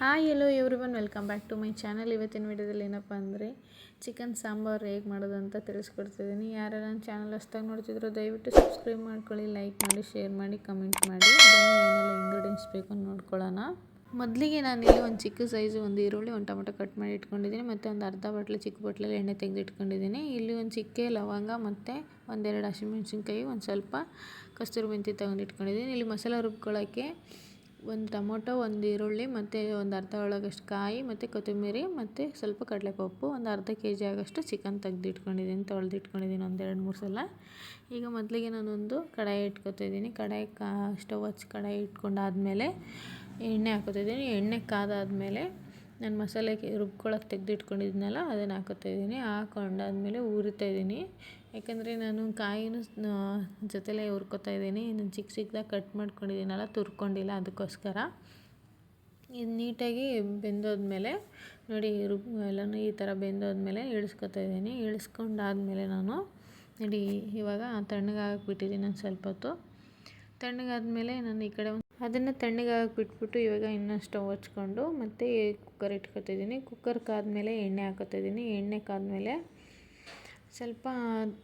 Hi hello everyone welcome back to my channel ಇವತ್ತಿನ ವಿಡಿಯೋದಲ್ಲಿ ಏನಪ್ಪ ಅಂದರೆ ಚಿಕನ್ ಸಾಂಬಾರು ಹೇಗೆ ಮಾಡೋದು ಅಂತ ತಿಳಿಸ್ಕೊಡ್ತಿದ್ದೀನಿ. ಯಾರು ನನ್ನ ಚಾನಲ್ ಅಷ್ಟಾಗಿ ನೋಡ್ತಿದ್ರು ದಯವಿಟ್ಟು ಸಬ್ಸ್ಕ್ರೈಬ್ ಮಾಡ್ಕೊಳ್ಳಿ ಲೈಕ್ ಮಾಡಿ ಶೇರ್ ಮಾಡಿ ಕಮೆಂಟ್ ಮಾಡಿ. ಏನೆಲ್ಲ ಇಂಗ್ರೀಡಿಯೆಂಟ್ಸ್ ಬೇಕು ಅಂತ ನೋಡ್ಕೊಳ್ಳೋಣ. ಮೊದಲಿಗೆ ನಾನು ಇಲ್ಲಿ ಒಂದು ಚಿಕ್ಕ ಸೈಜು ಒಂದು ಈರುಳ್ಳಿ, ಒಂದು ಟೊಮೆಟೊ ಕಟ್ ಮಾಡಿ ಇಟ್ಕೊಂಡಿದ್ದೀನಿ. ಮತ್ತು ಒಂದು ಅರ್ಧ ಬಾಟ್ಲು, ಚಿಕ್ಕ ಬಾಟ್ಲಲ್ಲಿ ಎಣ್ಣೆ ತೆಗೆದು ಇಟ್ಕೊಂಡಿದ್ದೀನಿ. ಇಲ್ಲಿ ಒಂದು ಚಿಕ್ಕೆ, ಲವಂಗ ಮತ್ತು ಒಂದೆರಡು ಹಸಿಮೆಣಸಿನ್ಕಾಯಿ, ಒಂದು ಸ್ವಲ್ಪ ಕಸ್ತೂರಿ ಮೆಂತಿ ತೊಗೊಂಡು ಇಟ್ಕೊಂಡಿದ್ದೀನಿ. ಇಲ್ಲಿ ಮಸಾಲೆ ರುಬ್ಕೊಳ್ಳೋಕ್ಕೆ ಒಂದು ಟೊಮೊಟೊ, ಒಂದು ಈರುಳ್ಳಿ, ಮತ್ತು ಒಂದು ಅರ್ಧ ಒಳಗಷ್ಟು ಕಾಯಿ, ಮತ್ತು ಕೊತ್ತಂಬರಿ, ಮತ್ತು ಸ್ವಲ್ಪ ಕಡಲೆಪಪ್ಪು, ಒಂದು ಅರ್ಧ ಕೆ ಜಿ ಆಗೋಷ್ಟು ಚಿಕನ್ ತೆಗ್ದು ಇಟ್ಕೊಂಡಿದ್ದೀನಿ ತೊಳೆದು ಇಟ್ಕೊಂಡಿದ್ದೀನಿ ಒಂದು ಎರಡು ಮೂರು ಸಲ. ಈಗ ಮೊದಲಿಗೆ ನಾನೊಂದು ಕಡಾಯಿ ಇಟ್ಕೊತಿದ್ದೀನಿ. ಕಡಾಯಿ ಕಾ, ಸ್ಟವ್ ಹಚ್ಚಿ ಕಡಾಯಿ ಇಟ್ಕೊಂಡಾದಮೇಲೆ ಎಣ್ಣೆ ಹಾಕೋತಿದ್ದೀನಿ. ಎಣ್ಣೆ ಕಾದಾದಮೇಲೆ ನಾನು ಮಸಾಲೆಗೆ ರುಬ್ಕೊಳಕ್ಕೆ ತೆಗೆದು ಅದನ್ನು ಅದನ್ನು ಹಾಕೋತಾಯಿದ್ದೀನಿ ಹಾಕೊಂಡಾದ್ಮೇಲೆ ಉರಿತಾ ಇದ್ದೀನಿ. ಯಾಕಂದರೆ ನಾನು ಕಾಯಿನೂ ಜೊತೆಲೇ ಹುರ್ಕೊತಾ ಇದ್ದೀನಿ. ಇನ್ನು ಚಿಕ್ಕ ಚಿಕ್ಕದಾಗಿ ಕಟ್ ಮಾಡ್ಕೊಂಡಿದ್ದೀನಲ್ಲ, ತುರ್ಕೊಂಡಿಲ್ಲ ಅದಕ್ಕೋಸ್ಕರ. ಇದು ನೀಟಾಗಿ ಬೆಂದೋದ್ಮೇಲೆ, ನೋಡಿ ರುಬ್ ಎಲ್ಲನೂ ಈ ಥರ ಬೆಂದೋದ್ಮೇಲೆ ಇಳಿಸ್ಕೊತಾ ಇದ್ದೀನಿ. ಇಳಿಸ್ಕೊಂಡಾದ್ಮೇಲೆ ನಾನು, ನೋಡಿ ಇವಾಗ ತಣ್ಣಗಾಗಿಬಿಟ್ಟಿದ್ದೀನಿ ಒಂದು ಸ್ವಲ್ಪ ಹೊತ್ತು. ತಣ್ಣಗಾದ್ಮೇಲೆ ನಾನು ಈ ಕಡೆ ಅದನ್ನು ತಣ್ಣಗಾಗಿ ಬಿಟ್ಬಿಟ್ಟು ಇವಾಗ ಇನ್ನೂ ಸ್ಟವ್ ಹಚ್ಕೊಂಡು ಮತ್ತು ಕುಕ್ಕರ್ ಇಟ್ಕೊತಿದ್ದೀನಿ ಕುಕ್ಕರ್ ಕಾದ್ಮೇಲೆ ಎಣ್ಣೆ ಹಾಕೋತಿದ್ದೀನಿ ಎಣ್ಣೆ ಕಾದ್ಮೇಲೆ ಸ್ವಲ್ಪ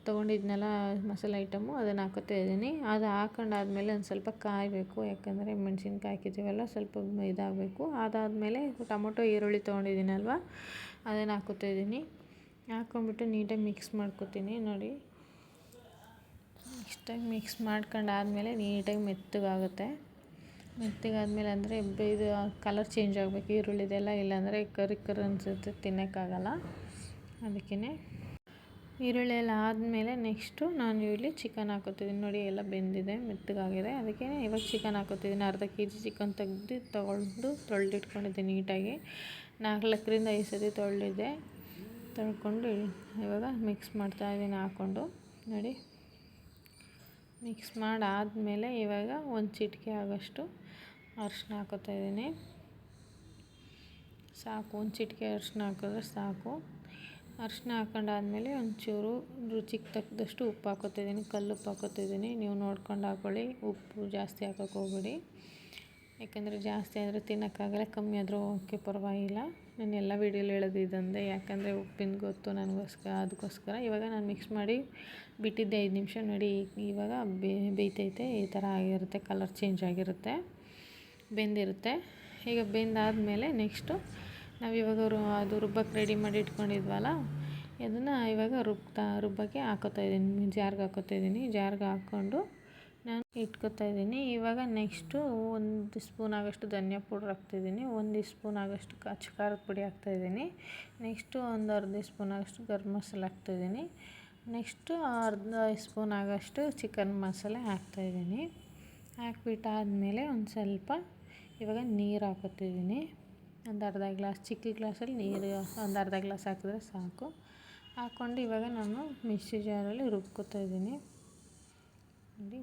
ತೊಗೊಂಡಿದ್ನಲ್ಲ ಮಸಾಲೆ ಐಟಮು, ಅದನ್ನು ಹಾಕೋತಾ ಇದ್ದೀನಿ. ಅದು ಹಾಕೊಂಡಾದ್ಮೇಲೆ ಒಂದು ಸ್ವಲ್ಪ ಕಾಯಬೇಕು, ಯಾಕಂದರೆ ಮೆಣಸಿನ್ಕಾಯಿ ಹಾಕಿದ್ದೀವಲ್ಲ, ಸ್ವಲ್ಪ ಇದಾಗಬೇಕು. ಅದಾದಮೇಲೆ ಟೊಮೊಟೊ, ಈರುಳ್ಳಿ ತೊಗೊಂಡಿದ್ದೀನಲ್ವ, ಅದನ್ನು ಹಾಕೋತಾ ಇದ್ದೀನಿ. ಹಾಕ್ಕೊಂಬಿಟ್ಟು ನೀಟಾಗಿ ಮಿಕ್ಸ್ ಮಾಡ್ಕೊತೀನಿ, ನೋಡಿ. ಇಷ್ಟಾಗಿ ಮಿಕ್ಸ್ ಮಾಡ್ಕೊಂಡಾದ್ಮೇಲೆ ನೀಟಾಗಿ ಮೆತ್ತಗಾಗುತ್ತೆ. ಮೆತ್ತಗಾದ್ಮೇಲೆ ಅಂದರೆ ಇದು ಕಲರ್ ಚೇಂಜ್ ಆಗಬೇಕು, ಈರುಳ್ಳಿದೆಲ್ಲ, ಇಲ್ಲಾಂದರೆ ಕರಿ ಕರಿ ಅನಿಸುತ್ತೆ, ತಿನ್ನೋಕ್ಕಾಗಲ್ಲ. ಅದಕ್ಕೇ ಈರುಳ್ಳಿ ಎಲ್ಲ ಆದಮೇಲೆ ನೆಕ್ಸ್ಟು ನಾನು ಇಲ್ಲಿ ಚಿಕನ್ ಹಾಕೋತಿದ್ದೀನಿ. ನೋಡಿ ಎಲ್ಲ ಬೆಂದಿದೆ, ಮೆತ್ತಗಾಗಿದೆ. ಅದಕ್ಕೆ ಇವಾಗ ಚಿಕನ್ ಹಾಕೋತಿದ್ದೀನಿ. ಅರ್ಧ ಕೆ ಜಿ ಚಿಕನ್ ತೆಗ್ದು ತೊಗೊಂಡು ತೊಳೆದಿಟ್ಕೊಂಡಿದ್ದೆ ನೀಟಾಗಿ. ನಾಲ್ಕರಿಂದ ಐದು ಸತಿ ತೊಳೆದಿದ್ದೆ ತೊಳ್ಕೊಂಡು ಇವಾಗ ಮಿಕ್ಸ್ ಮಾಡ್ತಾ ಇದ್ದೀನಿ ಹಾಕ್ಕೊಂಡು. ನೋಡಿ, ಮಿಕ್ಸ್ ಮಾಡಾದಮೇಲೆ ಇವಾಗ ಒಂದು ಚಿಟಿಕೆ ಆಗೋಷ್ಟು ಅರಿಶಿನ ಹಾಕೋತಾಯಿದ್ದೀನಿ ಸಾಕು, ಒಂದು ಚಿಟಿಕೆ ಅರಿಶಿನ ಹಾಕಿದ್ರೆ ಸಾಕು. ಅರಿಶಿನ ಹಾಕೊಂಡಾದ್ಮೇಲೆ ಒಂಚೂರು ರುಚಿಗೆ ತಕ್ಕದಷ್ಟು ಉಪ್ಪು ಹಾಕೋತಿದ್ದೀನಿ, ಕಲ್ಲು ಉಪ್ಪು ಹಾಕೋತಿದ್ದೀನಿ. ನೀವು ನೋಡ್ಕೊಂಡು ಹಾಕ್ಕೊಳ್ಳಿ ಉಪ್ಪು ಜಾಸ್ತಿ ಹಾಕೋಕೆ ಹೋಗ್ಬೇಡಿ. ಯಾಕಂದರೆ ಜಾಸ್ತಿ ಆದರೆ ತಿನ್ನೋಕ್ಕಾಗಲ್ಲ, ಕಮ್ಮಿ ಆದರೂ ಓಕೆ, ಪರವಾಗಿಲ್ಲ. ನಾನು ಎಲ್ಲ ವೀಡಿಯೋಲಿ ಹೇಳೋದು ಇದಂದೆ. ಯಾಕಂದರೆ ಉಪ್ಪಿನ ಗೊತ್ತು ನನಗೋಸ್ಕರ ಅದಕ್ಕೋಸ್ಕರ ಇವಾಗ ನಾನು ಮಿಕ್ಸ್ ಮಾಡಿ ಬಿಟ್ಟಿದ್ದೆ ಐದು ನಿಮಿಷ ನೋಡಿ, ಇವಾಗ ಬೇಯ್ತೈತೆ. ಈ ಥರ ಆಗಿರುತ್ತೆ ಕಲರ್ ಚೇಂಜ್ ಆಗಿರುತ್ತೆ. ಬೆಂದಿರುತ್ತೆ. ಈಗ ಬೆಂದಾದಮೇಲೆ ನೆಕ್ಸ್ಟು ನಾವು ಇವಾಗ ಅದು ರುಬ್ಬಕ್ಕೆ ರೆಡಿ ಮಾಡಿ ಇಟ್ಕೊಂಡಿದ್ವಲ್ಲ, ಇದನ್ನು ಇವಾಗ ರುಬ್ತಾ, ರುಬ್ಬಕ್ಕೆ ಹಾಕೋತಾ ಇದ್ದೀನಿ, ಜಾರ್ಗೆ ಹಾಕೋತಾ ಇದ್ದೀನಿ. ಜಾರ್ಗೆ ಹಾಕ್ಕೊಂಡು ನಾನು ಇಟ್ಕೋತಾ ಇದ್ದೀನಿ. ಇವಾಗ ನೆಕ್ಸ್ಟು ಒಂದು ಸ್ಪೂನ್ ಆಗೋಷ್ಟು ಧನಿಯಾ ಪೌಡ್ರ್ ಹಾಕ್ತಿದ್ದೀನಿ ಒಂದು ಸ್ಪೂನ್ ಆಗೋಷ್ಟು ಅಚ್ಚ ಖಾರದ ಪುಡಿ ಹಾಕ್ತಾಯಿದ್ದೀನಿ ನೆಕ್ಸ್ಟು ಒಂದು ಅರ್ಧ ಸ್ಪೂನ್ ಆಗೋಷ್ಟು ಗರಂ ಮಸಾಲೆ ಹಾಕ್ತಾಯಿದ್ದೀನಿ ನೆಕ್ಸ್ಟು ಅರ್ಧ ಸ್ಪೂನ್ ಆಗೋಷ್ಟು ಚಿಕನ್ ಮಸಾಲೆ ಹಾಕ್ತಾಯಿದ್ದೀನಿ ಹಾಕ್ಬಿಟ್ಟಾದಮೇಲೆ ಒಂದು ಸ್ವಲ್ಪ ಇವಾಗ ನೀರು ಹಾಕೋತಿದ್ದೀನಿ ಒಂದು ಅರ್ಧ ಗ್ಲಾಸ್ ಚಿಕ್ಕ ಗ್ಲಾಸಲ್ಲಿ ನೀರು ಒಂದು ಅರ್ಧ ಗ್ಲಾಸ್ ಹಾಕಿದ್ರೆ ಸಾಕು. ಹಾಕ್ಕೊಂಡು ಇವಾಗ ನಾನು ಮಿಕ್ಸಿ ಜಾರಲ್ಲಿ ರುಬ್ಕೊತಾ ಇದ್ದೀನಿ. ನೋಡಿ,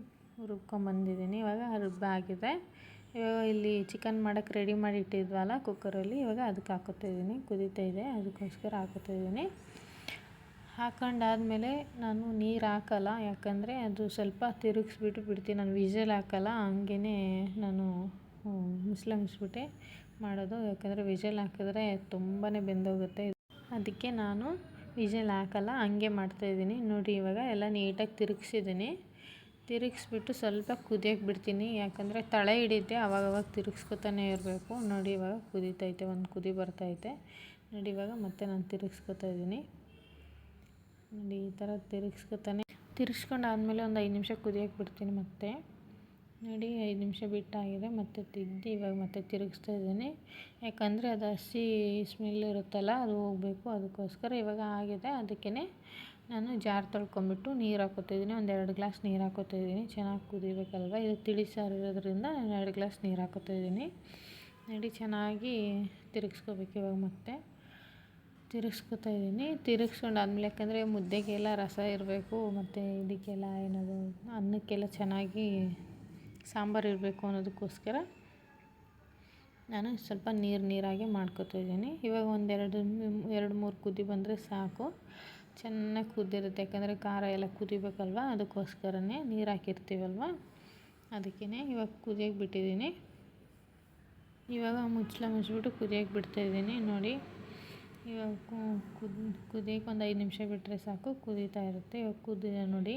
ರುಬ್ಕೊಂಬಂದಿದ್ದೀನಿ. ಇವಾಗ ರುಬ್ಬಾಗಿದೆ ಇವಾಗ ಇಲ್ಲಿ ಚಿಕನ್ ಮಾಡೋಕ್ಕೆ ರೆಡಿ ಮಾಡಿ ಇಟ್ಟಿದ್ವಲ್ಲ ಕುಕ್ಕರಲ್ಲಿ ಇವಾಗ ಅದಕ್ಕೆ ಹಾಕೋತಾ ಇದ್ದೀನಿ. ಕುದೀತಾ ಇದೆ, ಅದಕ್ಕೋಸ್ಕರ ಹಾಕೋತಾ ಇದ್ದೀನಿ. ಹಾಕೊಂಡಾದ್ಮೇಲೆ ನಾನು ನೀರು ಹಾಕಲ್ಲ, ಯಾಕಂದರೆ ಅದು ಸ್ವಲ್ಪ ತಿರುಗಿಸ್ಬಿಟ್ಟು ಬಿಡ್ತೀನಿ. ನಾನು ವಿಷಲ್ ಹಾಕಲ್ಲ ಹಂಗೇ ನಾನು ಮುಸ್ಲ ಮುಚ್ಬಿಟ್ಟೆ ಮಾಡೋದು. ಯಾಕಂದರೆ ವಿಜಲ್ ಹಾಕಿದ್ರೆ ತುಂಬಾ ಬೆಂದೋಗುತ್ತೆ. ಅದಕ್ಕೆ ನಾನು ವಿಜಲ್ ಹಾಕಲ್ಲ, ಹಂಗೆ ಮಾಡ್ತಾಯಿದ್ದೀನಿ ನೋಡಿ, ಇವಾಗ ಎಲ್ಲ ನೀಟಾಗಿ ತಿರುಗಿಸಿದ್ದೀನಿ. ತಿರುಗಿಸ್ಬಿಟ್ಟು ಸ್ವಲ್ಪ ಕುದಿಯೋಕೆ ಬಿಡ್ತೀನಿ. ಯಾಕಂದರೆ ತಳೆ ಹಿಡಿಯುತ್ತೆ, ಅವಾಗವಾಗ ತಿರುಗಿಸ್ಕೊತಾನೆ ಇರಬೇಕು. ನೋಡಿ, ಇವಾಗ ಕುದೀತೈತೆ ಒಂದು ಕುದಿ ಬರ್ತೈತೆ ನೋಡಿ, ಇವಾಗ ಮತ್ತೆ ನಾನು ತಿರುಗಿಸ್ಕೊತಾ ಇದ್ದೀನಿ. ನೋಡಿ, ಈ ಥರ ತಿರುಗಿಸ್ಕೊತಾನೆ. ತಿರುಗಿಸ್ಕೊಂಡಾದ್ಮೇಲೆ ಒಂದು ಐದು ನಿಮಿಷ ಕುದಿಯೋಕೆ ಬಿಡ್ತೀನಿ ಮತ್ತೆ. ನೋಡಿ, ಐದು ನಿಮಿಷ ಬಿಟ್ಟಾಗಿದೆ, ಮತ್ತೆ ತೆಗ್ದು ಇವಾಗ ಮತ್ತೆ ತಿರುಗಿಸ್ತಾ ಇದ್ದೀನಿ. ಯಾಕಂದರೆ ಅದು ಹಸಿ ಸ್ಮೆಲ್ ಇರುತ್ತಲ್ಲ, ಅದು ಹೋಗಬೇಕು. ಅದಕ್ಕೋಸ್ಕರ ಇವಾಗ ಆಗಿದೆ. ಅದಕ್ಕೇ ನಾನು ಜಾರ್ ತೊಳ್ಕೊಂಬಿಟ್ಟು ನೀರು ಹಾಕೋತಿದ್ದೀನಿ ಒಂದು ಎರಡು ಗ್ಲಾಸ್ ನೀರು ಹಾಕೋತಿದ್ದೀನಿ ಚೆನ್ನಾಗಿ ಕುದಿಬೇಕಲ್ವ? ಇದು ತಿಳಿ ಸಾರು ಇರೋದ್ರಿಂದ ನಾನು ಎರಡು ಗ್ಲಾಸ್ ನೀರು ಹಾಕೋತಿದ್ದೀನಿ ನೋಡಿ, ಚೆನ್ನಾಗಿ ತಿರುಗಿಸ್ಕೋಬೇಕು ಇವಾಗ ಮತ್ತೆ. ತಿರುಗಿಸ್ಕೊತಾ ಇದ್ದೀನಿ. ತಿರುಗಿಸ್ಕೊಂಡು ಆದಮೇಲೆ ಯಾಕಂದರೆ ಮುದ್ದೆಗೆಲ್ಲ ರಸ ಇರಬೇಕು, ಮತ್ತು ಇದಕ್ಕೆಲ್ಲ ಏನದು, ಅನ್ನಕ್ಕೆಲ್ಲ ಚೆನ್ನಾಗಿ ಸಾಂಬಾರು ಇರಬೇಕು ಅನ್ನೋದಕ್ಕೋಸ್ಕರ ನಾನು ಸ್ವಲ್ಪ ನೀರು ನೀರಾಗಿ ಮಾಡ್ಕೊತಿದ್ದೀನಿ ಇವಾಗ ಒಂದೆರಡು ಎರಡು ಮೂರು ಕುದಿ ಬಂದರೆ ಸಾಕು. ಚೆನ್ನಾಗಿ ಕುದ್ದಿರುತ್ತೆ ಯಾಕಂದರೆ ಖಾರ ಎಲ್ಲ ಕುದಿಬೇಕಲ್ವ? ಅದಕ್ಕೋಸ್ಕರನೇ ನೀರು ಹಾಕಿರ್ತೀವಲ್ವ? ಅದಕ್ಕೇ ಇವಾಗ ಕುದಿಯೋಕೆ ಬಿಟ್ಟಿದ್ದೀನಿ. ಇವಾಗ ಮುಚ್ಚಳ ಮುಚ್ಚಿಬಿಟ್ಟು ಕುದಿಯೋಕೆ ಬಿಡ್ತಾಯಿದ್ದೀನಿ ನೋಡಿ, ಇವಾಗ ಕುದ್ ಕುದಿಯೋಕೆ ಒಂದು ಐದು ನಿಮಿಷ ಬಿಟ್ಟರೆ ಸಾಕು. ಕುದೀತಾ ಇರುತ್ತೆ. ಇವಾಗ ಕುದಿದೆ ನೋಡಿ.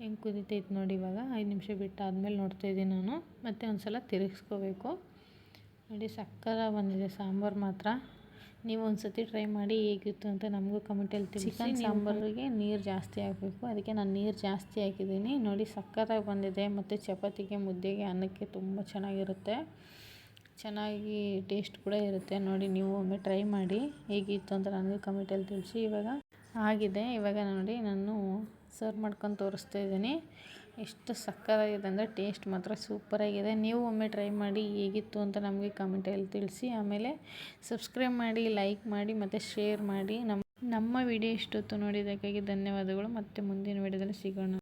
ಹೆಂಗೆ ಕುದೀತೈತೆ ನೋಡಿ ಇವಾಗ. ಐದು ನಿಮಿಷ ಬಿಟ್ಟಾದ್ಮೇಲೆ ನೋಡ್ತಾಯಿದ್ದೀನಿ ನಾನು. ಮತ್ತೆ ಒಂದು ಸಲ ತಿರುಗಿಸ್ಕೋಬೇಕು. ನೋಡಿ ಸಕ್ಕರ ಬಂದಿದೆ ಸಾಂಬಾರು ಮಾತ್ರ. ನೀವು ಒಂದು ಸತಿ ಟ್ರೈ ಮಾಡಿ ಹೇಗಿತ್ತು ಅಂತ ನಮಗೂ ಕಮೆಂಟಲ್ಲಿ ತಿಳಿಸಿ. ಚಿಕನ್ ಸಾಂಬಾರಿಗೆ ನೀರು ಜಾಸ್ತಿ ಹಾಕಬೇಕು ಅದಕ್ಕೆ ನಾನು ನೀರು ಜಾಸ್ತಿ ಹಾಕಿದ್ದೀನಿ. ನೋಡಿ ಸಕ್ಕತ್ತಾಗಿ ಬಂದಿದೆ ಮತ್ತು ಚಪಾತಿಗೆ ಮುದ್ದೆಗೆ ಅನ್ನಕ್ಕೆ ತುಂಬ ಚೆನ್ನಾಗಿರುತ್ತೆ. ಚೆನ್ನಾಗಿ ಟೇಸ್ಟ್ ಕೂಡ ಇರುತ್ತೆ. ನೋಡಿ ನೀವು ಒಮ್ಮೆ ಟ್ರೈ ಮಾಡಿ ಹೇಗಿತ್ತು ಅಂತ ನನಗೂ ಕಮೆಂಟಲ್ಲಿ ತಿಳಿಸಿ. ಇವಾಗ ಆಗಿದೆ. ಇವಾಗ ನೋಡಿ ನಾನು ಸರ್ವ್ ಮಾಡ್ಕೊಂಡು ತೋರಿಸ್ತಾ ಇದ್ದೀನಿ. ಎಷ್ಟು ಸಕ್ಕತ್ತಾಗಿದೆ ಅಂದರೆ ಟೇಸ್ಟ್ ಮಾತ್ರ ಸೂಪರಾಗಿದೆ ನೀವು ಒಮ್ಮೆ ಟ್ರೈ ಮಾಡಿ ಹೇಗಿತ್ತು ಅಂತ ನಮಗೆ ಕಮೆಂಟಲ್ಲಿ ತಿಳಿಸಿ. ಆಮೇಲೆ ಸಬ್ಸ್ಕ್ರೈಬ್ ಮಾಡಿ ಲೈಕ್ ಮಾಡಿ, ಮತ್ತು ಶೇರ್ ಮಾಡಿ. ನಮ್ಮ ನಮ್ಮ ವಿಡಿಯೋ ಇಷ್ಟೊತ್ತು ನೋಡಿದ್ದಕ್ಕಾಗಿ ಧನ್ಯವಾದಗಳು. ಮತ್ತು ಮುಂದಿನ ವಿಡಿಯೋದಲ್ಲಿ ಸಿಗೋಣ.